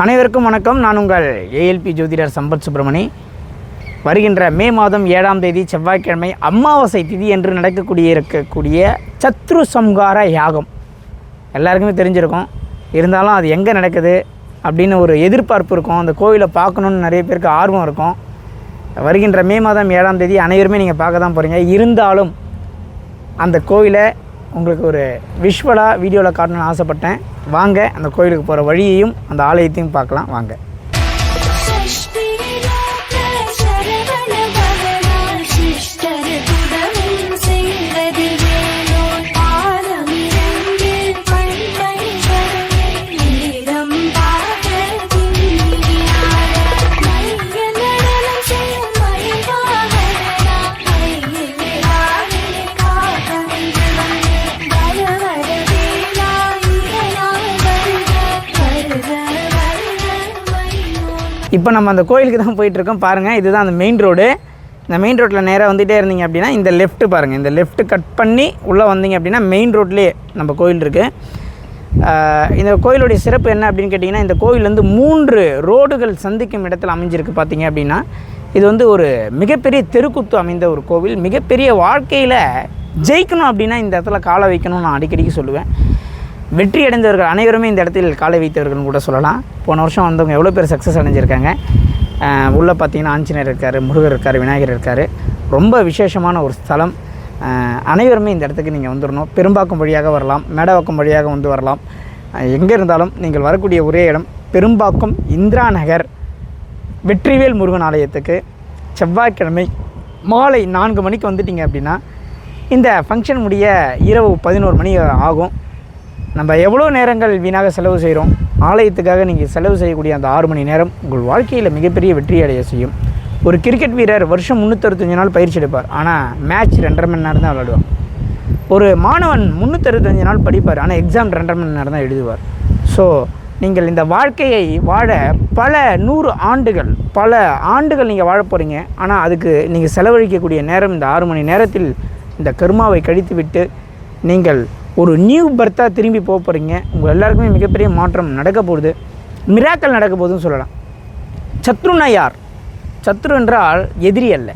அனைவருக்கும் வணக்கம். நான் உங்கள் ஏஎல்பி ஜோதிடர் சம்பத் சுப்பிரமணி. வருகின்ற மே மாதம் ஏழாம் தேதி செவ்வாய்க்கிழமை அமாவாசை திதி என்று நடக்கக்கூடிய இருக்கக்கூடிய சத்ரு சம்ஹார யாகம். எல்லாருக்குமே தெரிஞ்சிருக்கும். இருந்தாலும் அது எங்கே நடக்குது அப்படின்னு ஒரு எதிர்பார்ப்பு இருக்கும். அந்த கோவிலை பார்க்கணுன்னு நிறைய பேருக்கு ஆர்வம் இருக்கும். வருகின்ற மே மாதம் ஏழாம் தேதி அனைவருமே நீங்கள் பார்க்க தான் போகிறீங்க இருந்தாலும் அந்த கோவிலை உங்களுக்கு ஒரு விஷுவலாக வீடியோவில் காட்டணும்னு ஆசைப்பட்டேன். வாங்க அந்த கோயிலுக்கு போகிற வழியையும் அந்த ஆலயத்தையும் பார்க்கலாம். வாங்க. இப்போ நம்ம அந்த கோயிலுக்கு தான் போயிட்டுருக்கோம். பாருங்கள் இதுதான் அந்த மெயின் ரோடு இந்த மெயின் ரோட்டில் நேராக வந்துகிட்டே இருந்தீங்க அப்படின்னா இந்த லெஃப்ட்டு பாருங்கள் இந்த லெஃப்ட்டு கட் பண்ணி உள்ளே வந்தீங்க அப்படின்னா மெயின் ரோட்லேயே நம்ம கோயில் இருக்குது இந்த கோயிலுடைய சிறப்பு என்ன அப்படின்னு கேட்டிங்கன்னா இந்த கோயில் வந்து மூன்று ரோடுகள் சந்திக்கும் இடத்துல அமைஞ்சிருக்கு பார்த்தீங்க அப்படின்னா இது வந்து ஒரு மிகப்பெரிய தெருக்குத்து அமைந்த ஒரு கோவில். மிகப்பெரிய வாழ்க்கையில் ஜெயிக்கணும் அப்படின்னா இந்த இடத்துல காலை வைக்கணும்னு நான் அடிக்கடிக்கு சொல்லுவேன். வெற்றி அடைந்தவர்கள் அனைவருமே இந்த இடத்தில் காலை வைத்தவர்கள்னு கூட சொல்லலாம். போன வருஷம் வந்தவங்க எவ்வளோ பேர் சக்ஸஸ் அடைஞ்சிருக்காங்க. உள்ளே பார்த்தீங்கன்னா ஆஞ்சநேயர் இருக்கார் முருகர் இருக்கார் விநாயகர் இருக்கார். ரொம்ப விசேஷமான ஒரு ஸ்தலம். அனைவருமே இந்த இடத்துக்கு நீங்கள் வந்துடணும் பெரும்பாக்கம் வழியாக வரலாம் மேடவாக்கம் வழியாக வந்து வரலாம். எங்கே இருந்தாலும் நீங்கள் வரக்கூடிய ஒரே இடம் பெரும்பாக்கம் இந்திரா நகர் வெற்றிவேல் முருகன் ஆலயத்துக்கு. செவ்வாய்க்கிழமை மாலை நான்கு மணிக்கு வந்துட்டீங்க அப்படின்னா இந்த ஃபங்க்ஷன் முடிய இரவு பதினோரு மணி ஆகும். நம்ம எவ்வளோ நேரங்கள் வீணாக செலவு செய்கிறோம்? ஆலயத்துக்காக நீங்கள் செலவு செய்யக்கூடிய அந்த ஆறு மணி நேரம் உங்கள் வாழ்க்கையில் மிகப்பெரிய வெற்றி அடைய செய்யும். ஒரு கிரிக்கெட் வீரர் வருஷம் முந்நூற்றறுபத்தஞ்சு நாள் பயிற்சி எடுப்பார். ஆனால் மேட்ச் ரெண்டரை மணி நேரம் தான் விளையாடுவார். ஒரு மாணவன் முந்நூற்றறுபத்தஞ்சு நாள் படிப்பார். ஆனால் எக்ஸாம் ரெண்டரை மணி நேரம் தான் எழுதுவார். ஸோ நீங்கள் இந்த வாழ்க்கையை வாழ பல நூறு ஆண்டுகள் பல ஆண்டுகள் நீங்கள் வாழ போகிறீங்க ஆனால் அதுக்கு நீங்கள் செலவழிக்கக்கூடிய நேரம் இந்த ஆறு மணி நேரத்தில் இந்த கர்மாவை கழித்து விட்டு நீங்கள் ஒரு நியூ பர்த்தாக திரும்பி போக போகிறீங்க உங்கள் எல்லாருக்குமே மிகப்பெரிய மாற்றம் நடக்க போகுது. மிராக்கள் நடக்க போகுதுன்னு சொல்லலாம். சத்ருனா யார்? சத்ரு என்றால் எதிரி அல்ல.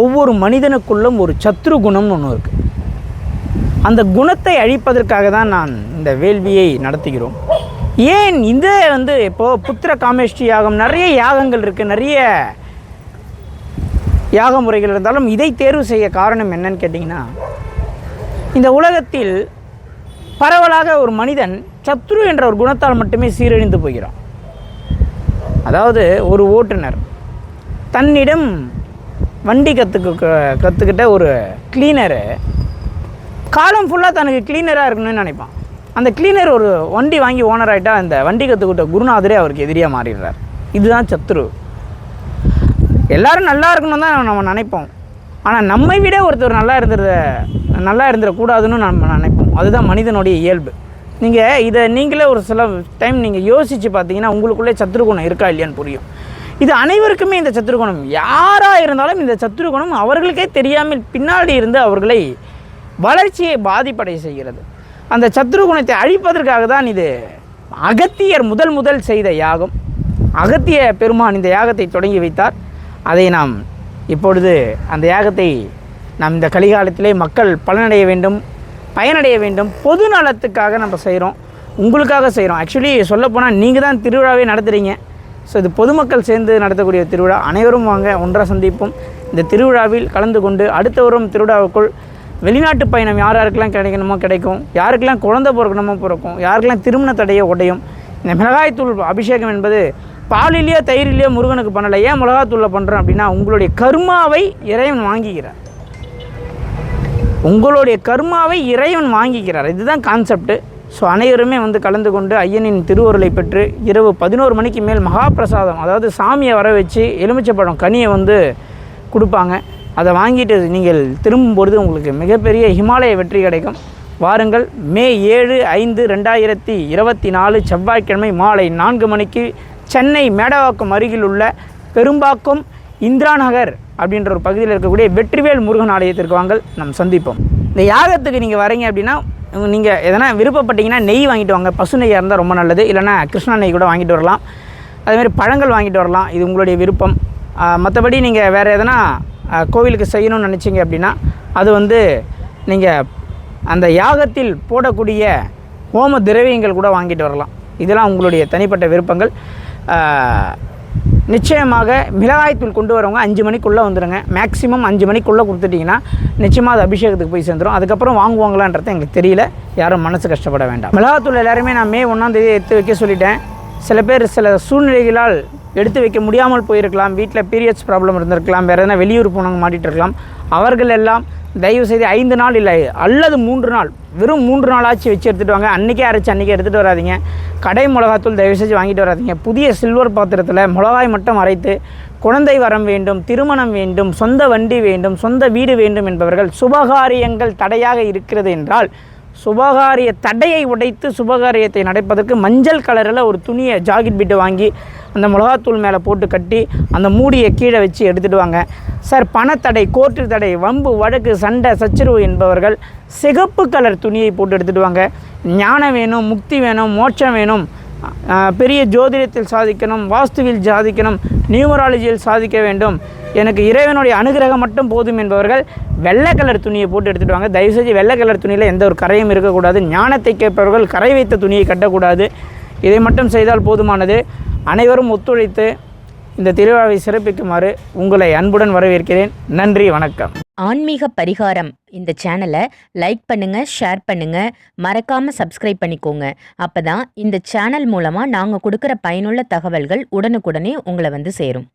ஒவ்வொரு மனிதனுக்குள்ளும் ஒரு சத்ரு குணம்னு ஒன்று இருக்குது அந்த குணத்தை அழிப்பதற்காக தான் நான் இந்த வேள்வியை நடத்துகிறோம். ஏன் இந்த வந்து இப்போது புத்திர காமேஷ்டி யாகம் நிறைய யாகங்கள் இருக்குது நிறைய யாக முறைகள் இருந்தாலும் இதை தேர்வு செய்ய காரணம் என்னன்னு கேட்டிங்கன்னா இந்த உலகத்தில் பரவலாக ஒரு மனிதன் சத்ரு என்ற ஒரு குணத்தால் மட்டுமே சீரழிந்து போகிறான். அதாவது ஒரு ஓட்டுநர் தன்னிடம் வண்டி கற்றுக்க கற்றுக்கிட்ட ஒரு கிளீனரு காலம் ஃபுல்லாக தனக்கு கிளீனராக இருக்கணும்னு நினைப்பான். அந்த கிளீனர் ஒரு வண்டி வாங்கி ஓனர் அந்த வண்டி கற்றுக்கிட்ட குருநாதரே அவருக்கு எதிரியாக மாறிடுறார். இதுதான் சத்ரு. எல்லாரும் நல்லா இருக்கணும் தான் நம்ம நினைப்போம். ஆனால் நம்மை விட ஒருத்தர் நல்லா இருந்துட நல்லா இருந்துடக்கூடாதுன்னு நம்ம நினைப்போம். அதுதான் மனிதனுடைய இயல்பு. நீங்கள் இதை நீங்களே ஒரு சில டைம் நீங்கள் யோசித்து பார்த்தீங்கன்னா உங்களுக்குள்ளே சத்ருகுணம் இருக்கா இல்லையான்னு புரியும். இது அனைவருக்குமே இந்த சத்ருகுணம். யாராக இருந்தாலும் இந்த சத்ருகுணம் அவர்களுக்கே தெரியாமல் பின்னாடி இருந்து அவர்களை வளர்ச்சியை பாதிப்படைய செய்கிறது. அந்த சத்ருகுணத்தை அழிப்பதற்காக தான் இது அகத்தியர் முதல் முதல் செய்த யாகம். அகத்திய பெருமான் இந்த யாகத்தை தொடங்கி வைத்தார். அதை நாம் இப்பொழுது அந்த யாகத்தை நாம் இந்த கலிகாலத்திலே மக்கள் பலனடைய வேண்டும் பயனடைய வேண்டும் பொது நலத்துக்காக நம்ம செய்கிறோம் உங்களுக்காக செய்கிறோம் ஆக்சுவலி சொல்லப்போனால் நீங்கள் தான் திருவிழாவே நடத்துகிறீங்க ஸோ இது பொதுமக்கள் சேர்ந்து நடத்தக்கூடிய திருவிழா. அனைவரும் வாங்க ஒன்றாக சந்திப்போம். இந்த திருவிழாவில் கலந்து கொண்டு அடுத்த வரும் திருவிழாவுக்குள் வெளிநாட்டு பயணம் யார் யாருக்கெல்லாம் கிடைக்கணுமோ கிடைக்கும். யாருக்கெல்லாம் குழந்தை பிறக்கணுமோ பிறக்கும். யாருக்கெல்லாம் திருமண தடையை உடையும். இந்த மிளகாய்த்தூள் அபிஷேகம் என்பது பாலிலேயோ தயிரிலேயோ முருகனுக்கு பண்ணலை. ஏன் மிளகாத்தூளில் பண்ணுறோம் அப்படின்னா உங்களுடைய கர்மாவை இறைவன் வாங்கிக்கிறார் உங்களுடைய கர்மாவை இறைவன் வாங்கிக்கிறார் இதுதான் கான்செப்ட் ஸோ அனைவருமே வந்து கலந்து கொண்டு ஐயனின் திருவருளை பெற்று இரவு பதினோரு மணிக்கு மேல் மகாபிரசாதம் அதாவது சாமியை வர வச்சு எலுமிச்சப்பழம் கனியை வந்து கொடுப்பாங்க. அதை வாங்கிட்டு நீங்கள் திரும்பும் பொழுது உங்களுக்கு மிகப்பெரிய ஹிமாலய வெற்றி கிடைக்கும். வாருங்கள். மே ஏழு ஐந்து ரெண்டாயிரத்தி இருபத்தி நாலு செவ்வாய்க்கிழமை மாலை நான்கு மணிக்கு சென்னை மேடவாக்கம் அருகில் உள்ள பெரும்பாக்கம் இந்திரா நகர் அப்படின்ற ஒரு பகுதியில் இருக்கக்கூடிய வெற்றிவேல் முருகன் ஆலயத்திற்கு வாங்கள் நாம் சந்திப்போம். இந்த யாகத்துக்கு நீங்கள் வரீங்க அப்படின்னா நீங்கள் எதனா விருப்பப்பட்டீங்கன்னா நெய் வாங்கிட்டு வாங்க. பசு நெய்யாக இருந்தால் ரொம்ப நல்லது. இல்லைன்னா கிருஷ்ணா நெய் கூட வாங்கிட்டு வரலாம். அதேமாதிரி பழங்கள் வாங்கிட்டு வரலாம். இது உங்களுடைய விருப்பம். மற்றபடி நீங்கள் வேறு எதனா கோவிலுக்கு செய்யணும்னு நினச்சிங்க அப்படின்னா அது வந்து நீங்கள் அந்த யாகத்தில் போடக்கூடிய ஹோம திரவியங்கள் கூட வாங்கிட்டு வரலாம். இதெல்லாம் உங்களுடைய தனிப்பட்ட விருப்பங்கள். நிச்சயமாக மிளகாய்த்தூள் கொண்டு வரவங்க அஞ்சு மணிக்குள்ளே வந்துடுங்க மேக்ஸிமம் அஞ்சு மணிக்குள்ளே கொடுத்துட்டிங்கன்னா நிச்சயமாக அது அபிஷேகத்துக்கு போய் சேர்ந்துடும் அதுக்கப்புறம் வாங்குவாங்களான்றது எங்களுக்கு தெரியல. யாரும் மனசு கஷ்டப்பட வேண்டாம். மிளகாத்தூள் எல்லாருமே நான் மே ஒன்றாந்தேதி எடுத்து வைக்க சொல்லிட்டேன். சில பேர் சில சூழ்நிலைகளால் எடுத்து வைக்க முடியாமல் போயிருக்கலாம். வீட்டில் பீரியட்ஸ் ப்ராப்ளம் இருந்திருக்கலாம். வேறு எதனா வெளியூர் போனவங்க மாட்டிட்டு இருக்கலாம். அவர்கள் எல்லாம் தயவு செய்து ஐந்து நாள் இல்லை அல்லது மூன்று நாள். வெறும் மூன்று நாளாச்சு வச்சு எடுத்துகிட்டு வாங்க. அன்றைக்கே அரைச்சி அன்றைக்கே எடுத்துகிட்டு வராதீங்க. கடை மிளகாத்தூள் தயவு செஞ்சு வாங்கிட்டு வராதிங்க. புதிய சில்வர் பாத்திரத்தில் மிளகாய் மட்டும் அரைத்து குழந்தை வரம் வேண்டும் திருமணம் வேண்டும் சொந்த வண்டி வேண்டும் சொந்த வீடு வேண்டும் என்பவர்கள் சுபகாரியங்கள் தடையாக இருக்கிறது என்றால் சுபகாரிய தடையை உடைத்து சுபகாரியத்தை நடப்பதற்கு மஞ்சள் கலரில் ஒரு துணியை ஜாக்கெட் பிட்டு வாங்கி அந்த மிளகாத்தூள் மேலே போட்டு கட்டி அந்த மூடியை கீழே வச்சு எடுத்துகிட்டு வாங்க சார் பணத்தடை கோர்ட்டு தடை வம்பு வழக்கு சண்டை சச்சரவு என்பவர்கள் சிகப்பு கலர் துணியை போட்டு எடுத்துகிட்டு வாங்க ஞானம் வேணும் முக்தி வேணும் மோட்சம் வேணும். பெரிய ஜோதிடத்தில் சாதிக்கணும் வாஸ்துவில் சாதிக்கணும் நியூமராலஜியில் சாதிக்க வேண்டும். எனக்கு இறைவனுடைய அனுகிரகம் மட்டும் போதும் என்பவர்கள் வெள்ளை கலர் துணியை போட்டு எடுத்துகிட்டு வாங்க. தயவுசெய்து வெள்ளை கலர் துணியில் எந்த ஒரு கரையும் இருக்கக்கூடாது. ஞானத்தை கேட்பவர்கள் கரை வைத்த துணியை கட்டக்கூடாது. இதை மட்டும் செய்தால் போதுமானது. அனைவரும் ஒத்துழைத்து இந்த திருவிழாவை சிறப்பிக்குமாறு உங்களை அன்புடன் வரவேற்கிறேன். நன்றி வணக்கம். ஆன்மீக பரிகாரம் இந்த சேனலை லைக் பண்ணுங்கள் ஷேர் பண்ணுங்கள் மறக்காமல் சப்ஸ்கிரைப் பண்ணிக்கோங்க. அப்போ தான் இந்த சேனல் மூலமாக நாங்கள் கொடுக்குற பயனுள்ள தகவல்கள் உடனுக்குடனே உங்களை வந்து சேரும்.